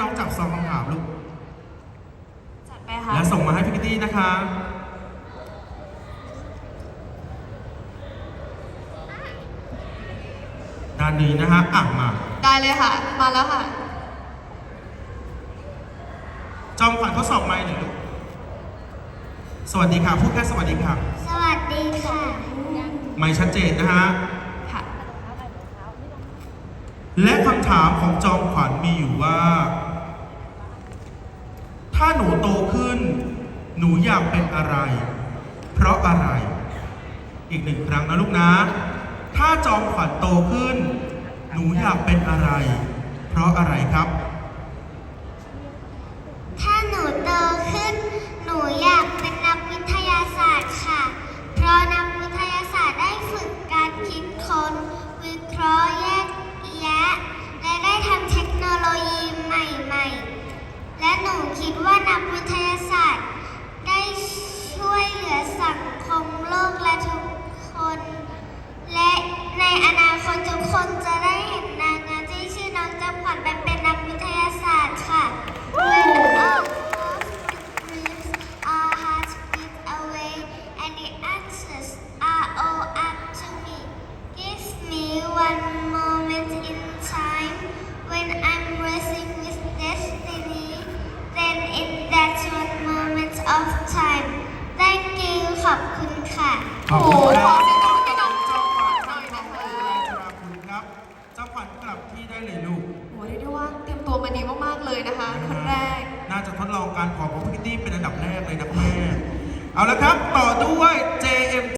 น้องจับซองคำถามลูก จัดไปค่ะ และส่งมาให้พี่กิตตี้นะคะ ด้านนี้นะฮะอะมา ได้เลยค่ะ มาแล้วค่ะ จอมขวัญทดสอบไมค์หน่อยลูก สวัสดีค่ะ พูดแค่สวัสดีค่ะ สวัสดีค่ะ ไมค์ชัดเจนนะฮะค่ะ และคำถามของจอมขวัญมีอยู่ว่า ถ้าหนูโตขึ้น หนูอยากเป็นอะไร เพราะอะไร อีกหนึ่งครั้งนะลูกนะ ถ้าจอมขวัญโตขึ้น หนูอยากเป็นอะไร เพราะอะไรครับ หนูคิดว่านักวิทยาศาสตร์ of time thank you ขอบคุณค่ะ ขอบคุณครับคาวัญให้เอิญราชรครับจ้าขวัญกลับที่ได้เลยลูก โอ้เรียกได้ว่าเตรียมตัวมาดีมากๆเลยนะคะ คนแรก น่าจะทดลองการขอ p r o p e r t y เป็นอันดับแรกเลยนะแม่ เอาละครับ ต่อด้วย JM